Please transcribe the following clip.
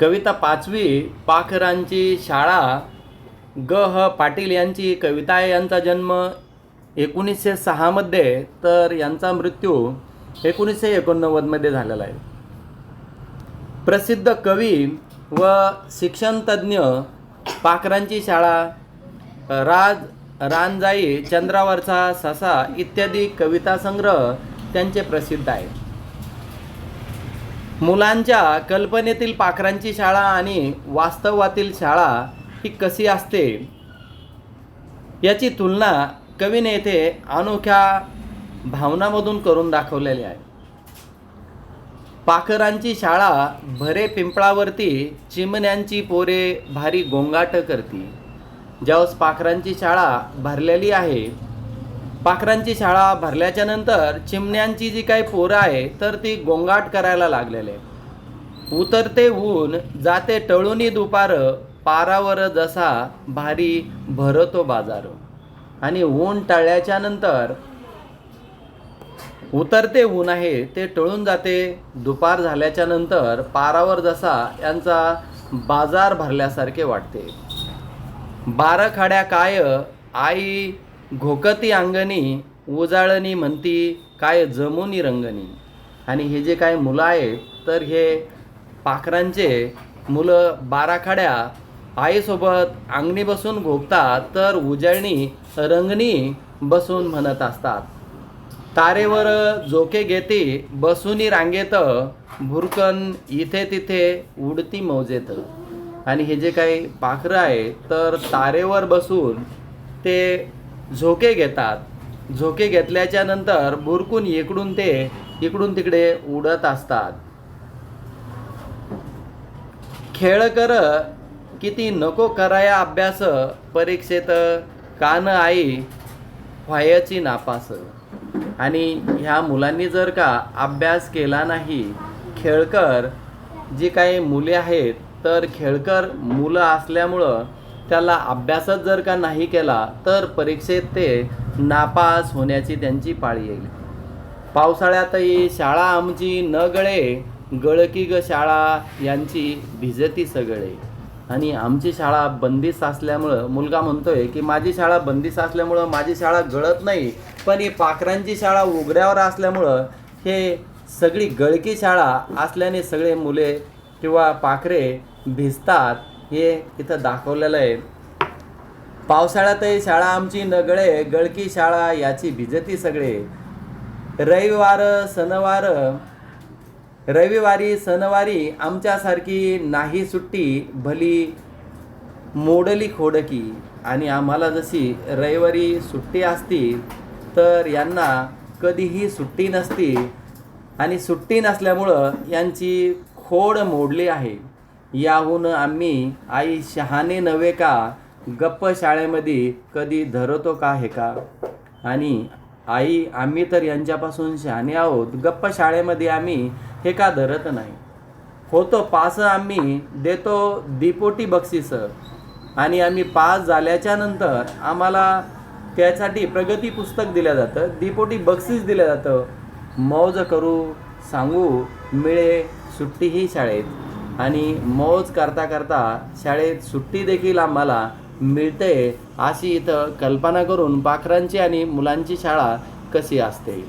कविता पाचवी पाखरांची शाळा ग ह पाटील यांची कविता यांचा जन्म एकोणीसशे सहामध्ये तर यांचा मृत्यू एकोणीसशे एकोणनव्वदमध्ये झालेला आहे. प्रसिद्ध कवी व शिक्षणतज्ज्ञ पाखरांची शाळा राज रानजाई चंद्रावरचा ससा इत्यादी कविता संग्रह त्यांचे प्रसिद्ध आहेत. मुलांच्या कल्पनेतील पाखरांची शाळा आणि वास्तवातील शाळा ही कशी असते? याची तुलना कवीने येथे अनोख्या भावनामधून करून दाखवलेली आहे. पाखरांची शाळा भरे पिंपळावरती चिमण्यांची पोरे भारी गोंगाट करती. ज्यावेळेस पाखरांची शाळा भरलेली आहे पाखरांची शाळा भरल्याच्या नंतर चिमण्यांची जी काही पोरं आहे तर ती गोंगाट करायला लागलेले. उतरते ऊन जाते टळूनी दुपार पारावर जसा भारी भरतो बाजार. आणि ऊन टळल्याच्या नंतर उतरते ऊन आहे ते टळून जाते. दुपार झाल्याच्यानंतर पारावर जसा यांचा बाजार भरल्यासारखे वाटते. बारखाड्या काय आई घोकती अंगणी उजाळणी म्हणती काय जमुनी रंगणी. आणि हे जे काय मुलं आहेत तर हे पाखरांचे मुलं बाराखाड्या आईसोबत अंगणी बसून घोकतात तर उजळणी रंगणी बसून म्हणत असतात. तारेवर जोके घेते बसूनी रांगेत भुरकन इथे तिथे उडती मौजेत. आणि हे जे काही पाखरं आहे तर तारेवर बसून ते झोके घेतात. झोके घेतल्याच्या नंतर बुरकून इकडून ते इकडून तिकडे उडत असतात. खेळ कर किती नको कराया अभ्यास परीक्षेत कान आई व्हायची नापास. आणि ह्या मुलांनी जर का अभ्यास केला नाही खेळकर जी काही मुले आहेत तर खेळकर मुलं असल्यामुळं त्याला अभ्यासच जर का नाही केला तर परीक्षेत ते नापास होण्याची त्यांची पाळी येईल. पावसाळ्यातही शाळा आमची न गळे गळकी ग शाळा यांची भिजती सगळे. आणि आमची शाळा बंदिस्त असल्यामुळं मुलगा म्हणतोय की माझी शाळा बंदिस्त असल्यामुळं माझी शाळा गळत नाही पण ही पाखरांची शाळा उघड्यावर असल्यामुळं हे सगळी गळकी शाळा असल्याने सगळे मुले किंवा पाखरे भिजतात. हे इथं दाखवलेलं आहे. पावसाळ्यातही शाळा आमची नगळे गळकी शाळा याची भिजती सगळे. रविवार सणवार रविवारी सणवारी आमच्यासारखी नाही सुट्टी भली मोडली खोडकी. आणि आम्हाला जशी रविवारी सुट्टी असती तर यांना कधीही सुट्टी नसती. आणि सुट्टी नसल्यामुळं यांची खोड मोडली आहे. याहून आम्ही आई शहाणे नव्हे का? गप्प शाळेमध्ये कधी धरतो का हे का? आणि आई आम्ही तर यांच्यापासून शहाणे आहोत. गप्प शाळेमध्ये आम्ही हे का धरत नाही? होतो पास आम्ही देतो दिपोटी बक्षीस. आणि आम्ही पास झाल्याच्यानंतर आम्हाला त्यासाठी प्रगती पुस्तक दिलं जातं दिपोटी बक्षीस दिलं जातं. मौज करू सांगू मिळे सुट्टीही शाळेत. आणि मौज करता करता शाळेत सुट्टी देखील आम्हाला मिळते. अशी इथं कल्पना करून पाखरांची आणि मुलांची शाळा कशी असते?